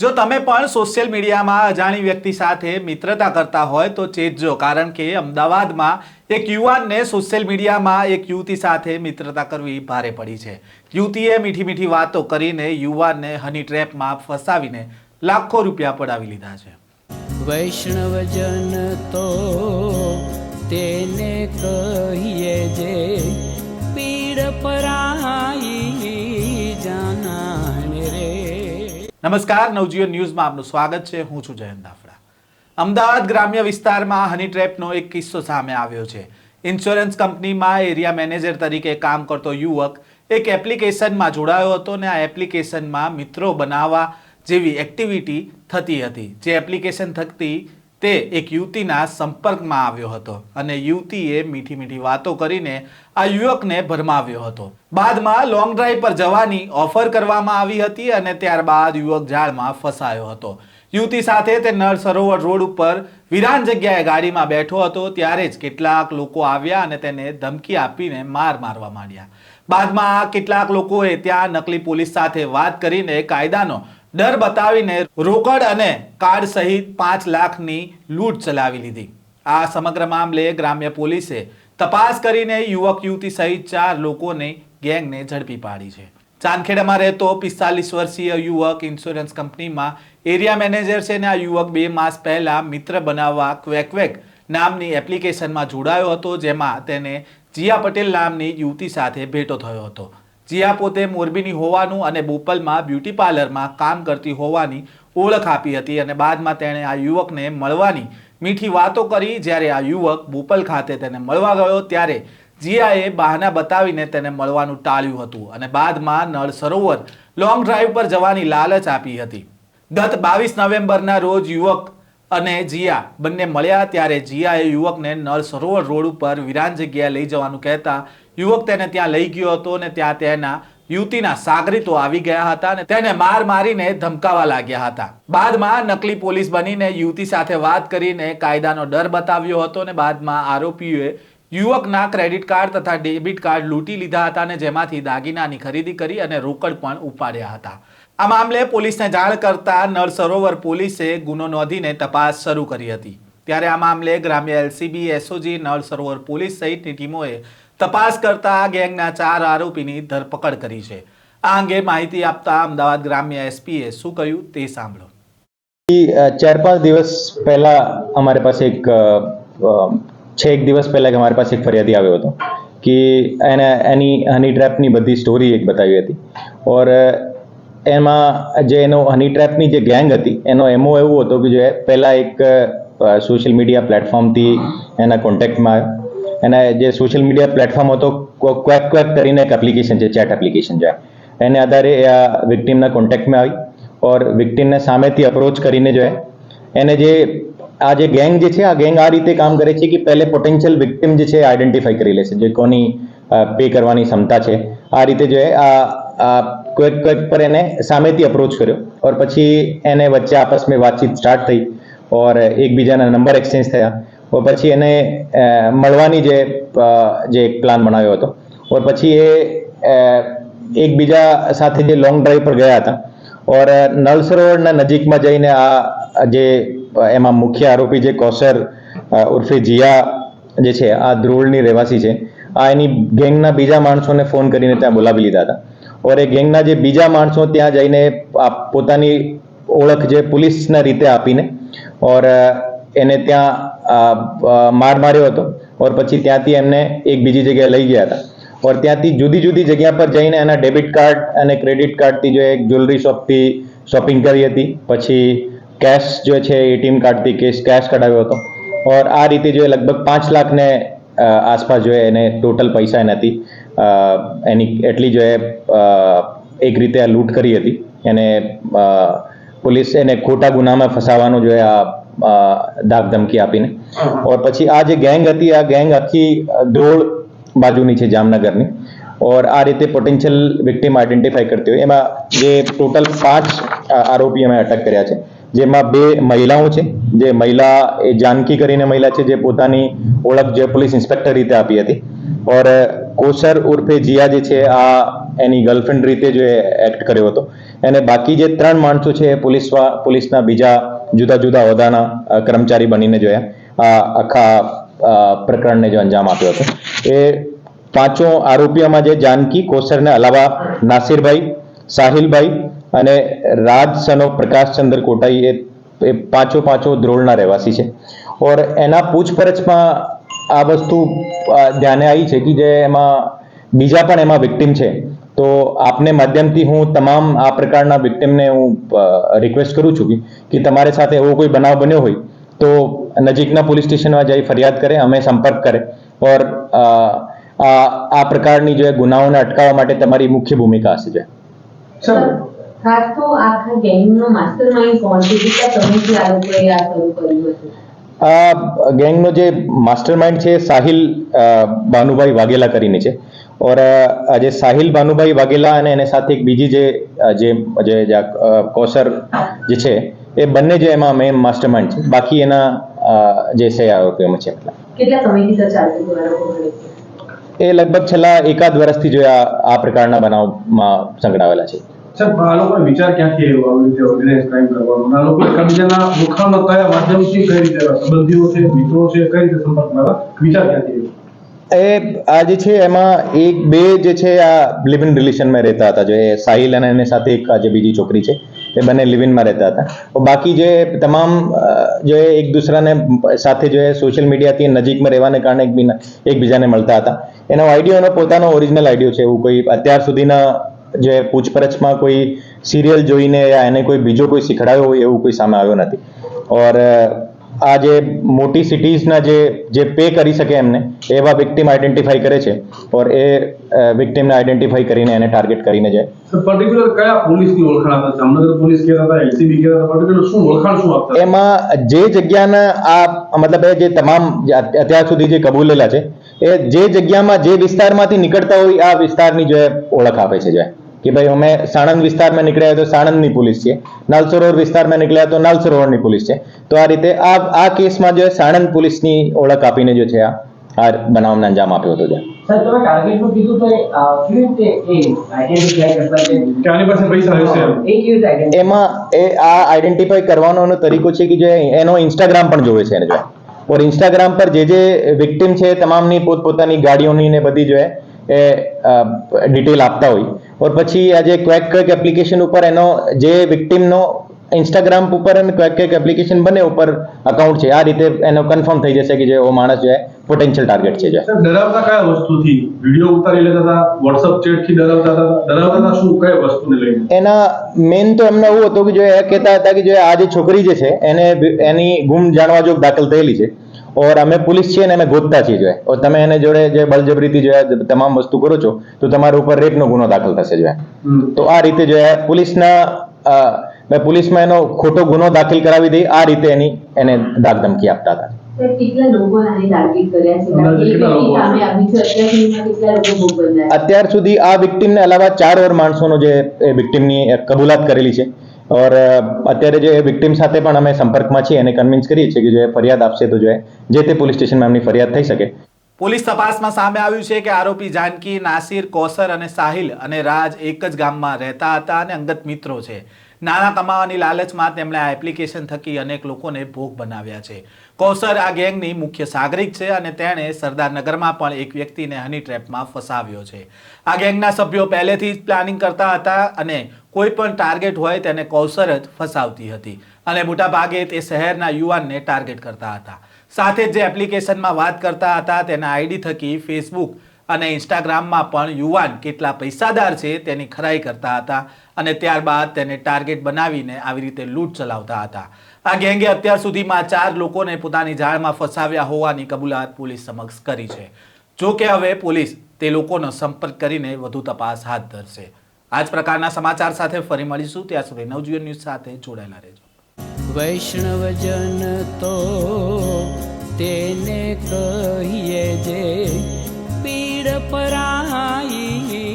જો તમે પણ સોશિયલ મીડિયામાં અજાણી વ્યક્તિ સાથે મિત્રતા કરતા હોય તો ચેતજો. કારણ કે અમદાવાદમાં એક યુવાનને સોશિયલ મીડિયામાં એક યુવતી સાથે મિત્રતા કરવી ભારે પડી છે. યુવતીએ મીઠી મીઠી વાતો કરીને યુવાનને હની ટ્રેપમાં ફસાવીને લાખો રૂપિયા પડાવી લીધા છે. વૈષ્ણવજન તો તેને કહીએ જે પીડ પરાઈ નમસ્કાર, નવજીવન ન્યૂઝમાં આપનું સ્વાગત છે. હું છું જયંત દાફડા અમદાવાદ ગ્રામ્ય વિસ્તારમાં હની ટ્રેપનો એક કિસ્સો સામે આવ્યો છે. ઇન્સ્યોરન્સ કંપનીમાં એરિયા મેનેજર તરીકે કામ કરતો યુવક એક એપ્લિકેશનમાં જોડાયો હતો ને આ એપ્લિકેશનમાં મિત્રો બનાવવા જેવી એક્ટિવિટી થતી હતી. જે એપ્લિકેશન થકી તે એક યુવતીના સંપર્કમાં આવ્યો હતો અને યુવતીએ મીઠી મીઠી વાતો કરીને આ યુવકને ભરમાવ્યો હતો. બાદમાં લોંગ ડ્રાઈવ પર જવાની ઓફર કરવામાં આવી હતી અને ત્યારબાદ યુવક ઝાડમાં ફસાયો હતો. યુવતી સાથે તે નળ સરોવર રોડ ઉપર વિરાન જગ્યાએ ગાડીમાં બેઠો હતો, ત્યારે જ કેટલાક લોકો આવ્યા અને તેને ધમકી આપીને માર મારવા માંડ્યા. બાદમાં કેટલાક લોકોએ ત્યાં નકલી પોલીસ સાથે વાત કરીને કાયદાનો ડર બતાવીને રોકડ અને કાર્ડ સહિત પાંચ લાખની લૂંટ ચલાવી લીધી. આ સમગ્ર મામલે ગ્રામ્ય પોલીસે તપાસ કરીને યુવક, યુવતી સહિત ચાર લોકોને ગેંગને ઝડપી પાડી છે. ચાંદખેડામાં રહેતો પિસ્તાલીસ વર્ષીય યુવક ઇન્સ્યોરન્સ કંપનીમાં એરિયા મેનેજર છે ને આ યુવક બે માસ પહેલા મિત્ર બનાવવા ક્વેકવેક ક્વેક નામની એપ્લિકેશનમાં જોડાયો હતો, જેમાં તેને જીયા પટેલ નામની યુવતી સાથે ભેટો થયો હતો. જીયા પોતે મોરબીની હોવાનું અને બોપલમાં બ્યુટી પાર્લરમાં કામ કરતી હોવાની ઓળખ આપી હતી અને બાદમાં તેણે આ યુવકને મળવાની મીઠી વાતો કરી. જ્યારે આ યુવક બોપલ ખાતે તેને મળવા ગયો, ત્યારે જીયાએ બહાના બતાવીને તેને મળવાનું ટાળ્યું હતું અને બાદમાં નળ સરોવર લોંગ ડ્રાઈવ પર જવાની લાલચ આપી હતી. ગત બાવીસ નવેમ્બરના રોજ યુવક અને જીયા, બંને મળ્યા ત્યારે જીયાએ યુવકને નળ સરોવર રોડ ઉપર વિરાન જગ્યાએ લઈ જવાનું કહેતા યુવક તેને ત્યાં લઈ ગયો હતો અને ત્યાં તેના યુવતીના સાગરીતો આવી ગયા હતા અને તેને માર મારીને ધમકાવા લાગ્યા હતા. બાદમાં નકલી પોલીસ બનીને યુવતી સાથે વાત કરીને કાયદાનો ડર બતાવ્યો હતો અને બાદમાં આરોપીઓએ યુવકના ક્રેડિટ કાર્ડ તથા ડેબિટ કાર્ડ લૂંટી લીધા હતા અને જેમાંથી દાગીનાની ખરીદી કરી અને રોકડ પણ ઉપાડ્યા હતા. આ મામલે પોલીસને જાણ કરતા નળ સરોવર પોલીસે ગુનો નોંધીને તપાસ શરૂ કરી હતી. ત્યારે આ મામલે ગ્રામ્ય LCB SOG Nal Sarovar police સહિતની ટીમોએ તપાસ કરતા ગેંગના ચાર આરોપીની ધરપકડ કરી છે. આ અંગે માહિતી આપતા અમદાવાદ ગ્રામ્ય એસપીએ શું કહ્યું તે સાંભળો. ચાર પાંચ દિવસ પહેલા અમારે પાસે એક છ એક દિવસ પહેલાં કે અમારી પાસે એક ફરિયાદી આવ્યો હતો કે એને એની હની ટ્રેપની બધી સ્ટોરી એક બતાવી હતી. ઓર એમાં જે એનો હની ટ્રેપની જે ગેંગ હતી, એનો એમો એવું હતો કે જે પહેલાં એક સોશિયલ મીડિયા પ્લેટફોર્મથી એના કોન્ટેક્ટમાં આવ્યો. એના જે સોશિયલ મીડિયા પ્લેટફોર્મ હતો ક્વેક ક્વેક કરીને એક એપ્લિકેશન છે ચેટ એપ્લિકેશન છે. એને આધારે આ વિક્ટીમના કોન્ટેક્ટમાં આવી. ઓર વિક્ટીમને સામેથી અપ્રોચ કરીને જો એને જે આ જે ગેંગ જે છે, આ ગેંગ આ રીતે કામ કરે છે કે પહેલે પોટેન્શિયલ વિક્ટિમ જે છે આઈડેન્ટિફાઈ કરી લે છે. જે કોની પે કરવાની ક્ષમતા છે. આ રીતે જો આ કોઈક ક્વેક પર એને સામેથી અપ્રોચ કર્યો ઓર પછી એને વચ્ચે આપસ મેં વાતચીત સ્ટાર્ટ થઈ ઓર એકબીજાના નંબર એક્સચેન્જ થયા. ઓર પછી એને મળવાની જે જે એક પ્લાન બનાવ્યો હતો. ઓર પછી એ એકબીજા સાથે જે લોંગ ડ્રાઈવ પર ગયા હતા. ઓર નળ સરોવરના નજીકમાં જઈને આ જે, એમાં મુખ્ય આરોપી જે કોસર ઉર્ફે જીયા જે છે, આ ધ્રોળની રહેવાસી છે, આ એની ગેંગના બીજા માણસોને ફોન કરીને ત્યાં બોલાવી લીધા હતા. ઓર એ ગેંગના જે બીજા માણસો ત્યાં જઈને પોતાની ઓળખ જે પોલીસના રીતે આપીને, ઓર એને ત્યાં માર માર્યો હતો. ઓર પછી ત્યાંથી એમને એક બીજી જગ્યાએ લઈ ગયા હતા. ઓર ત્યાંથી જુદી જુદી જગ્યા પર જઈને એના ડેબિટ કાર્ડ અને ક્રેડિટ કાર્ડથી જો એક જ્વેલરી શોપથી શોપિંગ કરી હતી. પછી કેશ જો છે એટીએમ કાર્ડથી કેશ કેશ કઢાવ્યો હતો ઓર આ રીતે જો એ લગભગ પાંચ લાખને આસપાસ જો એને ટોટલ પૈસા એનાથી અ, એની એટલી જો એ એક રીતે આ લૂંટ કરી હતી એને પોલીસ એને ખોટા ગુનામાં ફસાવાનો જો એ આ ધાક ધમકી આપીને ઓર પછી આ જે ગેંગ હતી આ ગેંગ આખી ધ્રોળ બાજુની છે જામનગરની। ઓર આ રીતે પોટેન્શિયલ વિક્ટીમ આઈડેન્ટિફાઈ કરતી હોય એમાં જે ટોટલ પાંચ આરોપી અમે અટક કર્યા છે જેમાં બે મહિલાઓ છે. જે મહિલા એ જાનકી કરીને મહિલા છે, જે પોતાની ઓળખ જે પોલીસ ઇન્સ્પેક્ટર રીતે આપી હતી. ઓર કોસર ઉર્ફે જીયા જે છે, આ એની ગર્લફ્રેન્ડ રીતે જો એક્ટ કર્યો હતો. અને બાકી જે ત્રણ માણસો છે, એ પોલીસ પોલીસના બીજા જુદા જુદા હોદ્દાના કર્મચારી બનીને જો એ આ આખા પ્રકરણને જો અંજામ આપ્યો હતો. એ પાંચો આરોપીઓમાં જે જાનકી, કોસરને અલાવા, નાસિરભાઈ, સાહિલભાઈ અને રાજ સનો પ્રકાશચંદ્ર કોટાઈ એ એ પાંચો પાંચો ધ્રોળના રહેવાસી છે. ઓર એના પૂછપરછમાં આ વસ્તુ ધ્યાને આવી છે કે જે એમાં બીજા પણ એમાં વિક્ટિમ છે. તો આપને માધ્યમથી હું તમામ આ પ્રકારના વિક્ટિમને હું રિક્વેસ્ટ કરું છું કે- તમારે સાથે એવો કોઈ બનાવ બન્યો હોય, તો નજીકના પોલીસ સ્ટેશનમાં જઈ ફરિયાદ કરે, અમે સંપર્ક કરે. ઓર આ પ્રકારની જે ગુનાઓને અટકાવવા માટે તમારી મુખ્ય ભૂમિકા હશે. છે સર ખાસ તો આખા ગેંગનો માસ્ટર માઇન્ડ કોણ છે? કેટલા સમયથી આ લોકોએ આ શરૂ કર્યું હતું. આ ગેંગનો જે માસ્ટરમાઇન્ડ છે સાહિલ ભાનુભાઈ વાઘેલા કરીને છે. ઓર આજે આ જે સાહિલ ભાનુભાઈ વાઘેલા અને એને સાથે એક બીજી જે જે જે કોસર કૌશર જે છે એ બંને જે એમાં મેઇન માસ્ટરમાઇન્ડ છે. બાકી એના જે છે આરોપીઓમાં છે કેટલા સમયથી ચાલતું? એ લગભગ છેલ્લા એકાદ વર્ષથી જો આ આ પ્રકારના બનાવમાં સંકળાવેલા છે. સાહેબ આ લોકોનો વિચાર ક્યાંથી આવ્યો આવી રીતે ઓર્ગેનાઇઝ ક્રાઇમ કરવાનો? આ લોકો એકબીજાના દુખામાં કયા માધ્યમથી કઈ રીતે સંબંધીઓ છે, મિત્રો છે, કઈ રીતે સંપર્ક આવ્યા વિચાર ક્યાંથી આવ્યો? એ, આ જે છે, એમાં એક, બે જે છે, આ લિવ ઇન રિલેશનમાં રહેતા હતા. જે સાહિલ અને એની સાથે એક આ જે બીજી છોકરી છે, એ બંને લિવ ઇનમાં રહેતા હતા. બાકી જે તમામ જે એક દૂસરાને સાથે જે સોશિયલ મીડિયાથી નજીકમાં રહેવાને કારણે એકબીજાને મળતા હતા. એનો આઈડિયો એનો પોતાનો ઓરિજિનલ આઈડિયો છે. એવું કોઈ અત્યાર સુધીના જે પૂછપરછમાં કોઈ સિરિયલ જોઈને યા એને કોઈ બીજો કોઈ શીખડાયો હોય એવું કોઈ સામે આવ્યો નથી. ઓર આ જે મોટી સિટીઝના જે જે પે કરી શકે એમને એવા વિક્ટિમ આઈડેન્ટિફાઈ કરે છે ઓર એ વિક્ટિમને આઈડેન્ટિફાઈ કરીને એને ટાર્ગેટ કરીને જાય. પર્ટિક્યુલર કયા પોલીસની ઓળખાણ હતા જામનગર પોલીસ કહેતા હતા એલસીબી કહેતા હતા પર્ટિક્યુલર શું ઓળખાણ શું આપતા એમાં જે જગ્યાના આ મતલબ એ જે તમામ અત્યાર સુધી જે કબૂલેલા છે એ જે જગ્યામાં જે વિસ્તારમાંથી નીકળતા હોય આ વિસ્તારની જે ઓળખ આપે છે જે. કે ભાઈ અમે સાણંદ વિસ્તારમાં નીકળ્યા તો સાણંદની પોલીસ છે નલ સરોવર વિસ્તારમાં નીકળ્યા તો નલ સરોવરની પોલીસ છે. તો આ રીતે આ આ કેસમાં જે સાણંદ પોલીસની ઓળખ આપીને જે છે આ આ બનાવને અંજામ આપ્યો હતો જે. સર તમે ટાર્ગેટનું કીધું તો કેવી રીતે એ આઈડેન્ટિફાઈ કરતા છે કે પાસે પૈસા હશે એ કેવી રીતે એમાં એ આ આઈડેન્ટિફાઈ કરવાનો તરીકો છે કે જે એનો ઇન્સ્ટાગ્રામ પણ જોવે છે એને જો. ઓર ઇન્સ્ટાગ્રામ પર જે જે વિક્ટિમ છે તમામની પોતપોતાની ગાડીઓની ને બધી જો એ ડિટેલ આપતા હોય. ઓર પછી આજે ક્વેક ક્વેક એપ્લિકેશન ઉપર એનો જે વિક્ટિમનો ઇન્સ્ટાગ્રામ ઉપર અને ક્વેક ક્વેક એપ્લિકેશન બંને ઉપર અકાઉન્ટ છે આ રીતે એનો કન્ફર્મ થઈ જશે કે જે ઓ માણસ જે પોટેન્શિયલ ટાર્ગેટ છે જે ડરાવતા કયા વસ્તુથી વીડિયો ઉતારી લેતા હતા વોટ્સઅપ ચેટથી ડરાવતા હતા ડરાવતા હતા શું? કઈ વસ્તુને લઈને? એના મેઇન તો એમને એવું હતું કે જો એ કહેતા હતા કે જો આ જે છોકરી જે છે એને એની ગુમ જાણવા જોગ દાખલ થયેલી છે. ઓર અમે પોલીસ છીએ ને અમે ગોતતા છીએ જો ઓર તમે એને જોડે જે બળજબરીથી જોયા તમામ વસ્તુ કરો છો તો તમારા ઉપર રેપનો ગુનો દાખલ થશે જોયા તો આ રીતે જોયા પોલીસના મેં પોલીસમાં એનો ખોટો ગુનો દાખલ કરાવી દઈ આ રીતે એની એને ધાક ધમકી આપતા હતા. અત્યાર સુધીમાં કેટલા લોકો ભોગ બન્યા છે? અત્યાર સુધી આ વિક્ટિમને અલાવા ચાર ઓર માણસોનો જે વિક્ટીમ વિક્ટિમની કબૂલાત કરેલી છે. ઓર અત્યારે જે વિક્ટિમ સાથે પણ અમે સંપર્કમાં છીએ અને કન્વિન્સ કરીએ છીએ કે જો એ ફરિયાદ આપશે તો જો જે તે પોલીસ સ્ટેશનમાં એમની ફરિયાદ થઈ શકે. પોલીસ તપાસમાં સામે આવ્યું છે કે આરોપી જાનકી, નાસિર, કોસર અને સાહિલ અને રાજ એક જ ગામમાં રહેતા હતા અને અંગત મિત્રો છે. નાણાં કમાવાની લાલચમાં તેમણે આ એપ્લિકેશન થકી અનેક લોકોને ભોગ બનાવ્યા છે. કૌસર આ ગેંગની મુખ્ય સાગરિક છે અને તેણે સરદારનગરમાં પણ એક વ્યક્તિને હની ટ્રેપમાં ફસાવ્યો છે. આ ગેંગના સભ્યો પહેલેથી જ પ્લાનિંગ કરતા હતા અને કોઈ પણ ટાર્ગેટ હોય તેને કૌસર જ ફસાવતી હતી અને મોટાભાગે તે શહેરના યુવાનને ટાર્ગેટ કરતા હતા. સાથે જ જે એપ્લિકેશનમાં વાત કરતા હતા તેના આઈડી થકી ફેસબુક અને ઇન્સ્ટાગ્રામમાં પણ યુવાન કેટલા પૈસાદાર છે તેની ખરાઈ કરતા હતા અને ત્યારબાદ તેને ટાર્ગેટ બનાવીને આવી રીતે લૂંટ ચલાવતા હતા. આ ગેંગે અત્યાર સુધીમાં ચાર લોકોને પોતાની જાળમાં ફસાવ્યા હોવાની કબૂલાત પોલીસ સમક્ષ કરી છે. જો કે હવે પોલીસ તે લોકોનો સંપર્ક કરીને વધુ તપાસ હાથ ધરશે. આ જ પ્રકારના સમાચાર સાથે ફરી મળીશું. ત્યાં સુધી નવજીવન ન્યૂઝ સાથે જોડાયેલા રહેજો. વૈષ્ણવજન તો તેને કહીએ જે પીડ પરાઈ